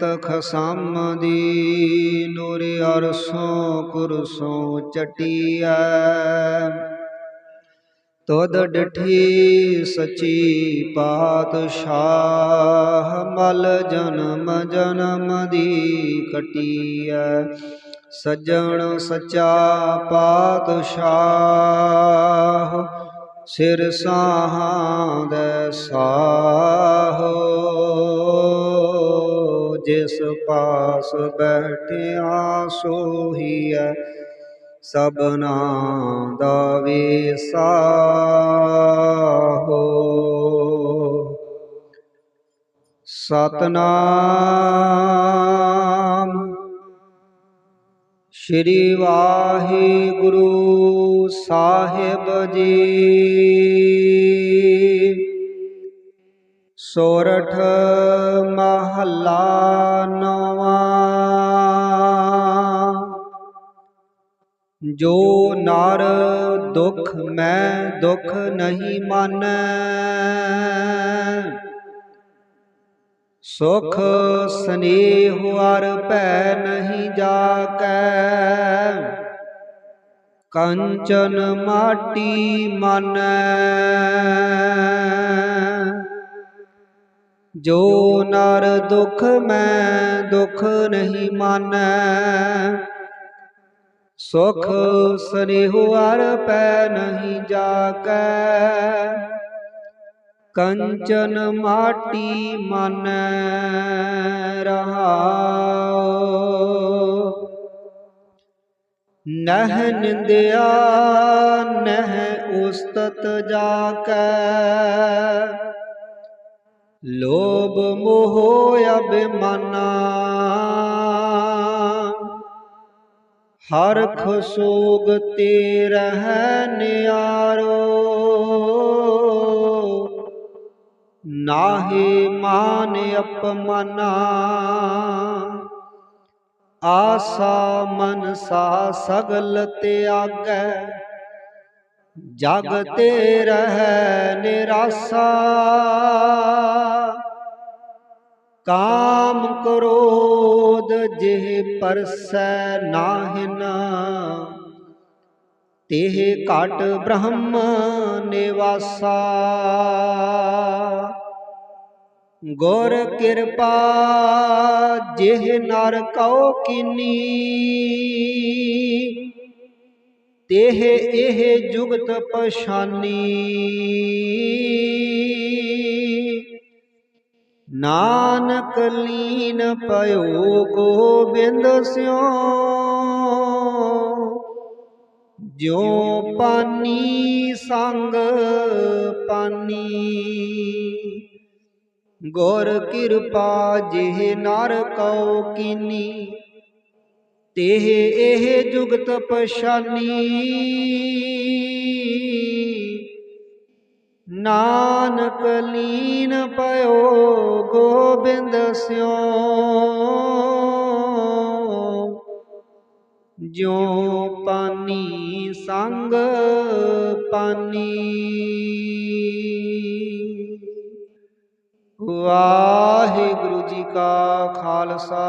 ਤਖ ਦੀ ਨੂਰ ਅਰਸੋਂ ਕੁਰਸੋਂ ਚਟੀਐ। ਤੁਧ ਡਠੀ ਸਚੀ ਪਾਤਸ਼ਾਹ, ਮਲ ਜਨਮ ਜਨਮ ਦੀ ਕਟੀਐ। ਸੱਜਣ ਸਚਾ ਪਾਤਸ਼ਾਹ, ਸਿਰ ਸਾਹਾਂ ਦੇ ਸਾਹ। ਜਿਸ ਪਾਸ ਬੈਠਿਆ ਸੋਹੀਐ ਸਭਨਾ ਦਾ ਵਿਸਾਹੋ। ਸਤਨਾਮ ਸ਼੍ਰੀ ਵਾਹਿਗੁਰੂ ਸਾਹਿਬ ਜੀ। ਸੋਰਠ ਮਹੱਲਾ ਨਵਾਂ। ਜੋ ਨਰ ਦੁਖ ਮੈਂ ਦੁਖ ਨਹੀਂ ਮਾਨੈ। ਸੁਖ ਸਨੇਹ ਹਰ ਭੈ ਨਹੀਂ ਜਾਕੈ। ਕੰਚਨ ਮਾਟੀ ਮਾਨੈ। ਜੋ ਨਰ ਦੁਖ ਮੈਂ ਦੁਖ ਨਹੀਂ ਮਾਨੈ। ਸੁਖ ਸਨੇਹ ਹਰ ਪੈ ਨਹੀਂ ਜਾਕੈ ਕੰਚਨ ਮਾਟੀ ਮਨ ਰਹਾਉ। ਨਹ ਨਿੰਦਿਆ, ਨਹ ਉਸਤਤ ਜਾਕੈ ਲੋਭ ਮੋਹ ਅਭਿਮਾਨਾ। ਹਰ ਖਸੋਗ ਤੇ ਰਹਿ ਨਿਆਰੋ। ਨਾਹੀ ਮਾਨ ਅਪਮਨਾ। ਆਸਾ ਮਨਸਾ ਸਗਲ ਤਿਆਗੈ ਜਗ ਤੇ ਰਹਿ ਨਿਰਾਸਾ। ਕਾਮ ਕ੍ਰੋਧ ਜਿਹ ਪਰਸੈ ਨਾਹਿਨ। ਤੇਹ ਘਟ ਬ੍ਰਹਮ ਨਿਵਾਸਾ। ਗੁਰ ਕਿਰਪਾ ਜਿਹ ਨਰ ਕਉ ਕੀਨੀ। ਤੇਹ ਇਹ ਜੁਗਤ ਪਛਾਨੀ ਨਾਨਕ ਲੀਨ ਪਇਓ ਗੋਬਿੰਦ ਸਿਓ। ਜਿਉ ਪਾਨੀ ਸੰਗ ਪਾਨੀ। ਗੁਰ ਕਿਰਪਾ ਜਿਹ ਨਰ ਕਉ ਕੀਨੀ। ਤੇਹ ਇਹ ਜੁਗਤ ਪਛਾਨੀ। ਨਾਨਕ ਲੀਨ ਪਇਓ ਗੋਬਿੰਦ ਸਿਓ। ਜਿਉ ਪਾਨੀ ਸੰਗ ਪਾਨੀ। ਵਾਹਿਗੁਰੂ ਜੀ ਕਾ ਖਾਲਸਾ।